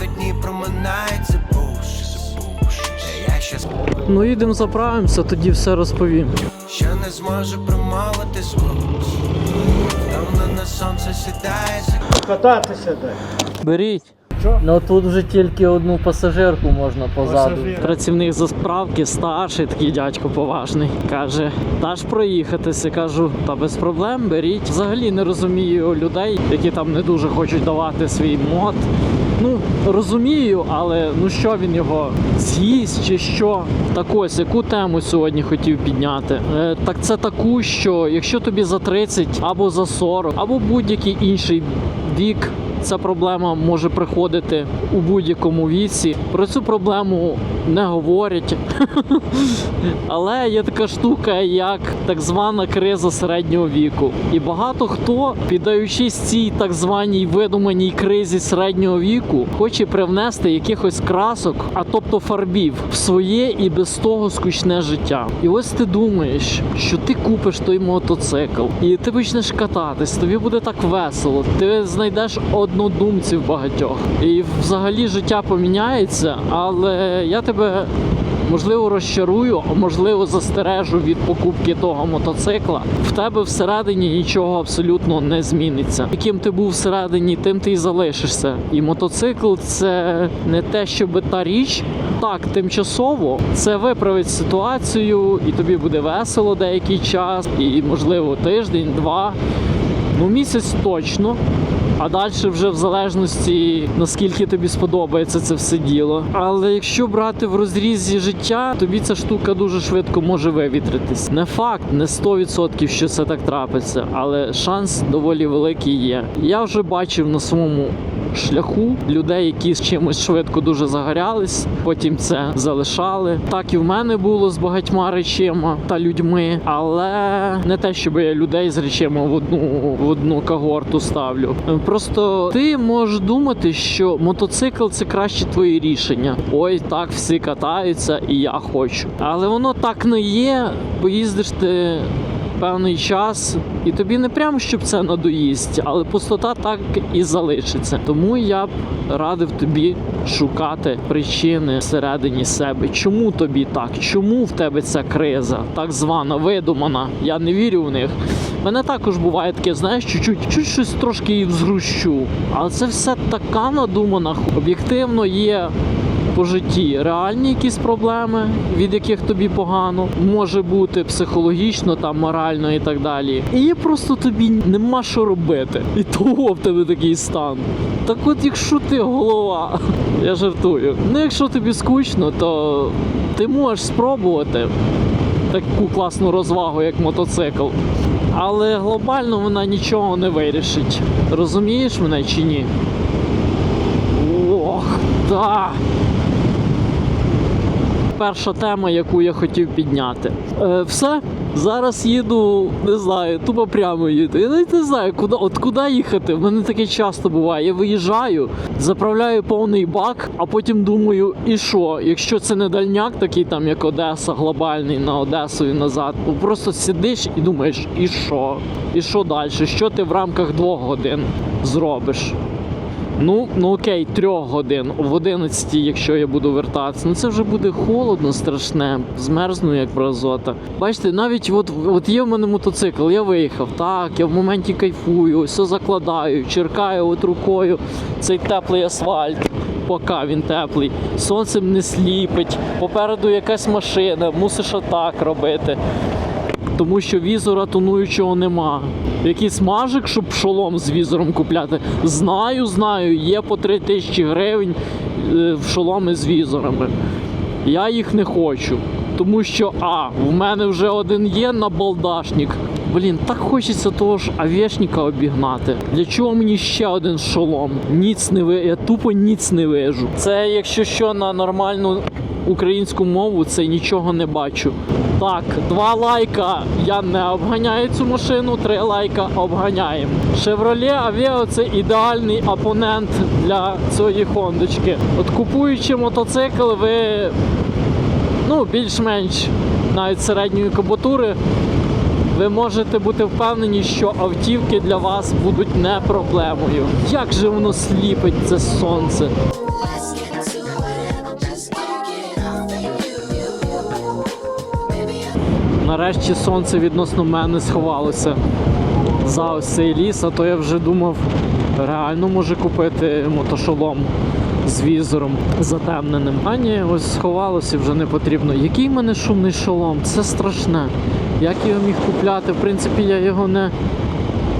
Яскраві не проминається я щас Ну їдемо заправимося, тоді все розповім. що не зможу промовити звук. на сонце сідає за Кататися де. Беріть. Що? Ну тут вже тільки одну пасажирку можна позаду. Пасажира. Працівник заправки старший, такий дядько поважний. Каже, даш проїхатися. Кажу, та без проблем беріть. Взагалі не розумію людей, які там не дуже хочуть давати свій мод. Ну, розумію, але ну що він його з'їсть чи що? Так ось, яку тему сьогодні хотів підняти? Е, так це таку, що якщо тобі за 30 або за 40, або будь-який інший вік Ця проблема може приходити у будь-якому віці. Про цю проблему не говорять. Але є така штука, як так звана криза середнього віку. І багато хто, піддаючись цій так званій видуманій кризі середнього віку, хоче привнести якихось красок, а тобто фарбів, в своє і без того скучне життя. І ось ти думаєш, що ти купиш той мотоцикл, і ти почнеш кататись, тобі буде так весело. Ти знайдеш однодумців багатьох, і взагалі життя поміняється. Але я тебе можливо розчарую, а можливо застережу від покупки того мотоцикла. В тебе всередині нічого абсолютно не зміниться. Яким ти був всередині, тим ти і залишишся. І мотоцикл це не те, щоб та річ. Так, тимчасово це виправить ситуацію, і тобі буде весело деякий час, і можливо тиждень, два. Ну, місяць точно. А далі вже в залежності наскільки тобі сподобається це все діло. Але якщо брати в розрізі життя, тобі ця штука дуже швидко може вивітритись. Не факт, не 100% що це так трапиться, але шанс доволі великий є. Я вже бачив на своєму шляху людей, які з чимось швидко дуже загорялись, потім це залишали. Так і в мене було з багатьма речима та людьми, але не те, щоб я людей з речима в одну в одну когорту ставлю. Просто ти можеш думати, що мотоцикл це краще твоє рішення. Ой, так всі катаються, і я хочу. Але воно так не є. Поїздиш ти певний час, і тобі не прямо щоб це надоїсть, але пустота так і залишиться. Тому я б радив тобі шукати причини всередині себе. Чому тобі так? Чому в тебе ця криза, так звана видумана? Я не вірю в них. Мене також буває таке, знаєш, чуть-чуть, чуть щось трошки і взрущу. Але це все така надумана. Об'єктивно є по житті реальні якісь проблеми, від яких тобі погано, може бути психологічно, там морально і так далі. І просто тобі нема що робити. І того в тебе такий стан. Так от, якщо ти голова, я жартую. Ну, якщо тобі скучно, то ти можеш спробувати таку класну розвагу, як мотоцикл. Але глобально вона нічого не вирішить. Розумієш мене чи ні? Ох, так перша тема, яку я хотів підняти. Е, все, зараз їду, не знаю, тупо прямо їду. Я навіть не знаю, куди, от куди їхати. В мене таке часто буває. Я виїжджаю, заправляю повний бак, а потім думаю, і що? Якщо це не дальняк, такий там, як Одеса, глобальний на Одесу і назад, ну, просто сидиш і думаєш, і що? І що далі? Що ти в рамках двох годин зробиш? Ну, ну окей, трьох годин, в 11, якщо я буду вертатися. Ну це вже буде холодно, страшне, змерзну як бразота. Бачите, навіть от, от є в мене мотоцикл, я виїхав, так, я в моменті кайфую, все закладаю, черкаю от рукою цей теплий асфальт. Поки він теплий, сонцем не сліпить, попереду якась машина, мусиш отак робити. Тому що візора тонуючого нема. Якийсь мажик, щоб шолом з візором купляти. Знаю, знаю, є по 3 тисячі гривень е, в шоломи з візорами. Я їх не хочу. Тому що, а, в мене вже один є на балдашник. Блін, так хочеться того ж авіашника обігнати. Для чого мені ще один шолом? Ніц не ви... Я тупо ніц не вижу. Це якщо що на нормальну українську мову, це нічого не бачу. Так, два лайка. Я не обганяю цю машину, три лайка обганяємо. Chevrolet Aveo це ідеальний опонент для цієї хондочки. От купуючи мотоцикл, ви ну, більш-менш навіть середньої кабатури, ви можете бути впевнені, що автівки для вас будуть не проблемою. Як же воно сліпить це сонце? Нарешті сонце відносно мене сховалося за ось цей ліс, а то я вже думав, реально може купити мотошолом з візором затемненим. А ні, ось сховалося вже не потрібно. Який в мене шумний шолом? Це страшне. Як його міг купляти? В принципі, я його не,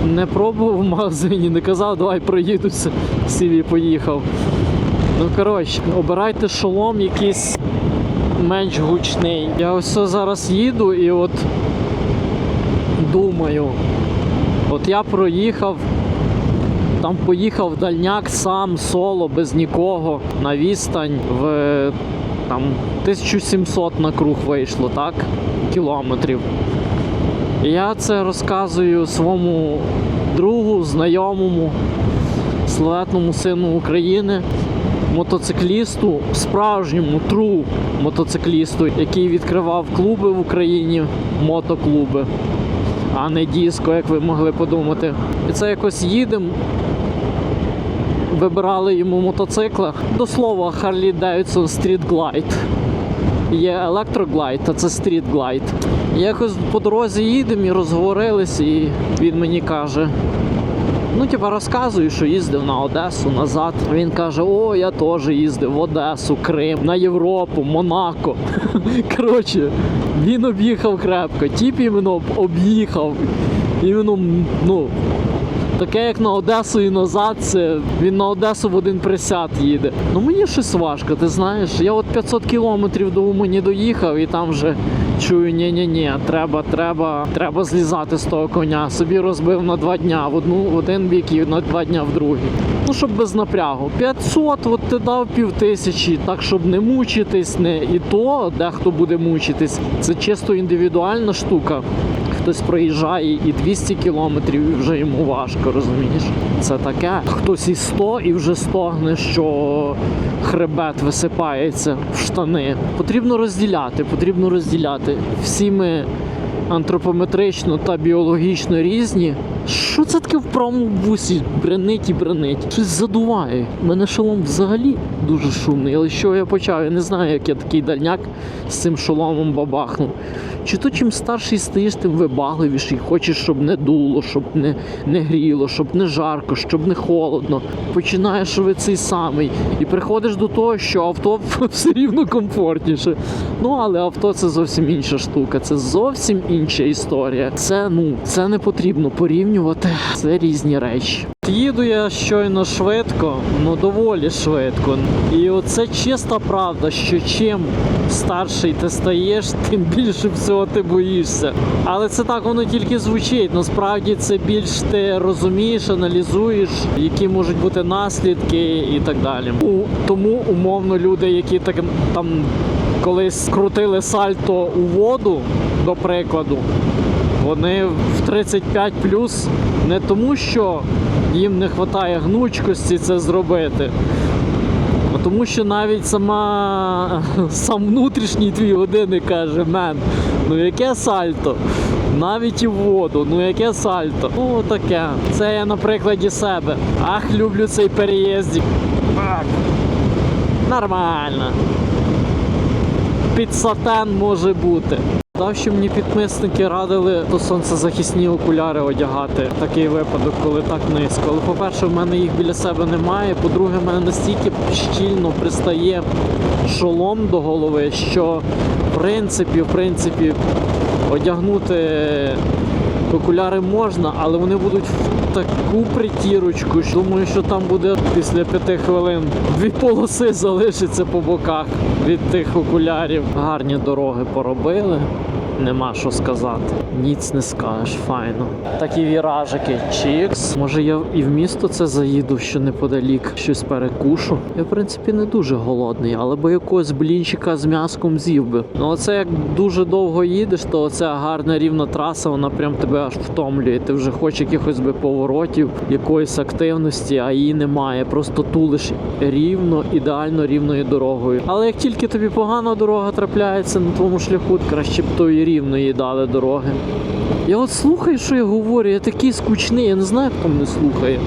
не пробував в магазині, не казав, давай проїдуся, сів і поїхав. Ну коротше, обирайте шолом якийсь менш гучний. Я ось зараз їду і от думаю, от я проїхав, там поїхав дальняк сам соло, без нікого, на відстань в там 1700 на круг вийшло, так? Кілометрів. І я це розказую своєму другу, знайомому, славетному сину України, мотоциклісту, справжньому тру мотоциклісту, який відкривав клуби в Україні, мотоклуби, а не диско, як ви могли подумати. І це якось їдемо. Вибирали йому мотоцикла. До слова, Harley Davidson Street Glide. Є електроглайд, а це стрітглайд. Якось по дорозі їдемо і розговорились, і він мені каже: Ну, типа, розказую, що їздив на Одесу назад. Він каже: О, я теж їздив в Одесу, Крим, на Європу, Монако. Коротше, він об'їхав крепко, тіп іменно об'їхав. Іменно, ну, таке, як на Одесу і назад, це він на Одесу в один присяд їде. Ну мені щось важко, ти знаєш. Я от 500 кілометрів до Умані доїхав і там вже чую, ні-ні-ні, треба, треба, треба злізати з того коня. Собі розбив на два дня в одну в один бік і на два дня в другий. Ну, щоб без напрягу. 500, от ти дав пів тисячі, так щоб не мучитись, не і то дехто буде мучитись. Це чисто індивідуальна штука. Хтось проїжджає і 200 кілометрів, і вже йому важко, розумієш? Це таке. Хтось і 100 і вже стогне, що хребет висипається в штани. Потрібно розділяти, потрібно розділяти. Всі ми антропометрично та біологічно різні. Що це таке в правому бусі? Бренить і бренить. Щось задуває. Мене шолом взагалі дуже шумний. Але що я почав? Я не знаю, як я такий дальняк з цим шоломом бабахнув. Чи то чим старший стаєш, тим вибагливіший. Хочеш, щоб не дуло, щоб не, не гріло, щоб не жарко, щоб не холодно. Починаєш ви цей самий. І приходиш до того, що авто все рівно комфортніше. Ну але авто це зовсім інша штука. Це зовсім інша історія. Це ну це не потрібно порівнювати. Це різні речі. Їду я щойно швидко, ну доволі швидко. І оце чиста правда, що чим старший ти стаєш, тим більше всього ти боїшся. Але це так воно тільки звучить. Насправді це більш ти розумієш, аналізуєш, які можуть бути наслідки і так далі. У, тому умовно люди, які так там колись крутили сальто у воду, до прикладу, вони в 35 плюс не тому, що їм не вистачає гнучкості це зробити. А тому що навіть сама сам внутрішній твій годинник каже, мен, ну яке сальто? Навіть і в воду, ну яке сальто? Ну таке. Це я на прикладі себе. Ах, люблю цей переїздик. Так. Нормально. Під сатен може бути. Що мені підписники радили то сонцезахисні окуляри одягати. Такий випадок, коли так низько. Але по-перше, в мене їх біля себе немає. По-друге, в мене настільки щільно пристає шолом до голови, що в принципі, в принципі, одягнути окуляри можна, але вони будуть в таку притірочку. що Думаю, що там буде після п'яти хвилин дві полоси залишиться по боках від тих окулярів. Гарні дороги поробили. Нема що сказати. Ніц не скажеш, файно. Такі віражики. Чікс. Може я і в місто це заїду, що неподалік щось перекушу. Я, в принципі, не дуже голодний, але би якогось блінчика з м'яском з'їв би. Ну оце як дуже довго їдеш, то оця гарна рівна траса, вона прям тебе аж втомлює. Ти вже хочеш якихось би поворотів, якоїсь активності, а її немає. Просто тулиш рівно, ідеально рівною дорогою. Але як тільки тобі погана дорога трапляється на твоєму шляху, краще б тої рівної дали дороги. Я от слухаю, що я говорю, я такий скучний, я не знаю, хто мене слухає.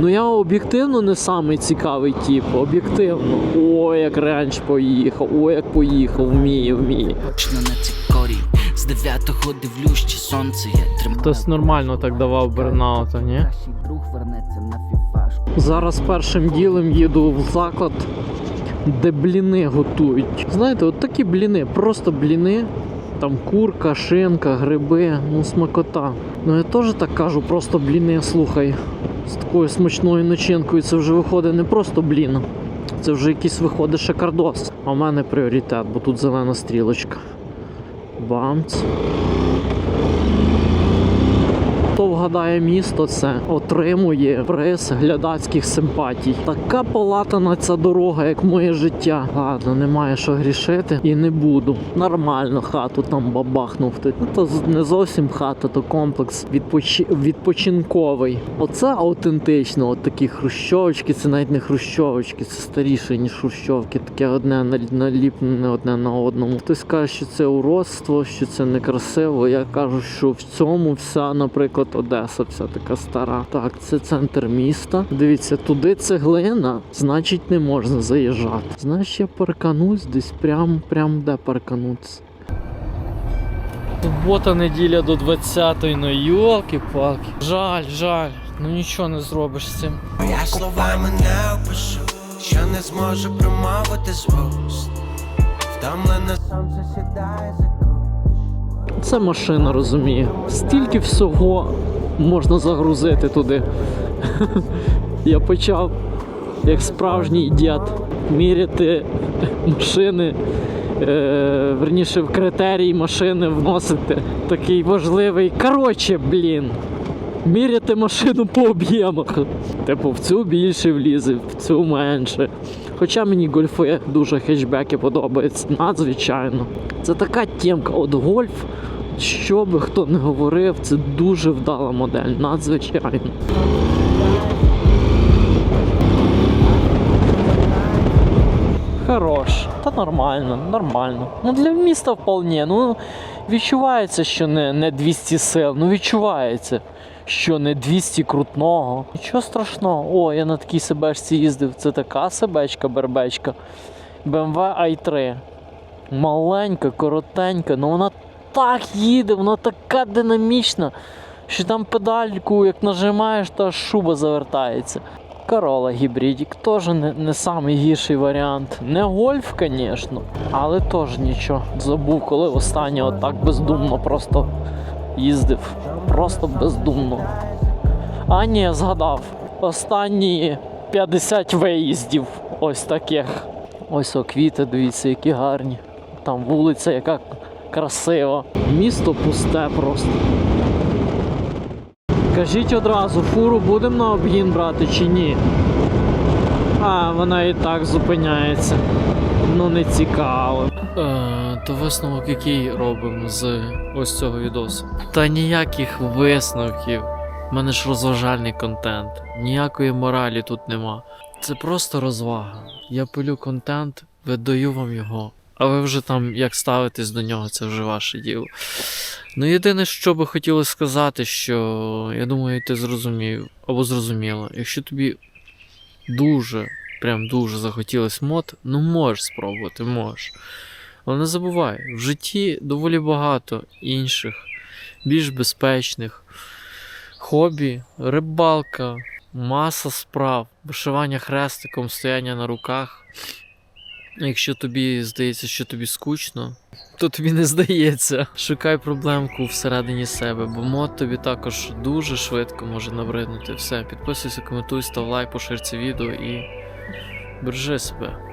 Ну я об'єктивно не самий цікавий тип, об'єктивно. Ой, як ренч поїхав, ой, як поїхав, вміє, вміє. точно на цикорі. З дев'ятого дивлюсь, чи сонце є тримаю. Хтось нормально так давав бернаута, ні? Друг вернеться на фіфашку. Зараз першим ділом їду в заклад, де бліни готують. Знаєте, от такі бліни, просто бліни. Там курка, шинка, гриби, ну смакота. Ну я теж так кажу, просто бліни, слухай. З такою смачною начинкою це вже виходить не просто блін. Це вже якийсь виходить шикардос. А в мене пріоритет, бо тут зелена стрілочка. Бамц. Хто вгадає місто, це отримує приз глядацьких симпатій. Така полатана ця дорога, як моє життя. Ладно, немає що грішити і не буду. Нормально хату там бабахнув. Ну то не зовсім хата, то комплекс відпочи... відпочинковий. Оце аутентично. От такі хрущовочки, це навіть не хрущовочки, це старіше, ніж хрущовки. Таке одне наліплене одне на одному. Хтось каже, що це уродство, що це некрасиво. Я кажу, що в цьому вся, наприклад, Одеса, вся така стара. Так, це центр міста. Дивіться, туди цеглина, значить не можна заїжджати. Знаєш, я парканусь десь прям, прям де паркануться. Субота, неділя до 20-ї, ну йолки-палки. Жаль, жаль, ну нічого не зробиш з цим. Я словами не опишу, що не зможу промовити з вуст. Втомлене сонце сідає за. Це машина розуміє. Стільки всього можна загрузити туди. Я почав, як справжній дід, міряти машини, е, верніше в критерії машини вносити. Такий важливий. Коротше, блін. Міряти машину по об'ємах. Типу, в цю більше влізе, в цю менше. Хоча мені гольфи дуже хетчбеки подобаються, надзвичайно. Це така тємка. От гольф, що би хто не говорив, це дуже вдала модель, надзвичайно. Хорош, та нормально, нормально. Ну для міста вполне. Ну відчувається, що не, не 200 сил, ну відчувається, що не 200 крутного. Нічого страшного. О, я на такій себечці їздив. Це така себечка, бербечка. BMW i3. Маленька, коротенька, ну вона так їде, вона така динамічна, що там педальку, як нажимаєш, то аж шуба завертається. Корола гібридік теж не, не самий гірший варіант. Не гольф, звісно, але теж нічого. Забув, коли останнє отак бездумно просто їздив. Просто бездумно. А ні, згадав. Останні 50 виїздів ось таких. Ось о, квіти, дивіться, які гарні. Там вулиця, яка красива. Місто пусте просто. Кажіть одразу, фуру будемо на обгін брати чи ні? А, вона і так зупиняється. Ну не цікаво. Е, то висновок який робимо з ось цього відосу? Та ніяких висновків. У мене ж розважальний контент. Ніякої моралі тут нема. Це просто розвага. Я пилю контент, видаю вам його. А ви вже там як ставитесь до нього, це вже ваше діло. Ну, єдине, що би хотілося сказати, що я думаю, ти зрозумів або зрозуміла, якщо тобі дуже, прям дуже захотілось мод, ну можеш спробувати, можеш. Але не забувай, в житті доволі багато інших, більш безпечних хобі, рибалка, маса справ, вишивання хрестиком, стояння на руках. Якщо тобі здається, що тобі скучно, то тобі не здається. Шукай проблемку всередині себе, бо мод тобі також дуже швидко може набриднути. Все, підписуйся, коментуй, став лайк, пошир це відео і бережи себе.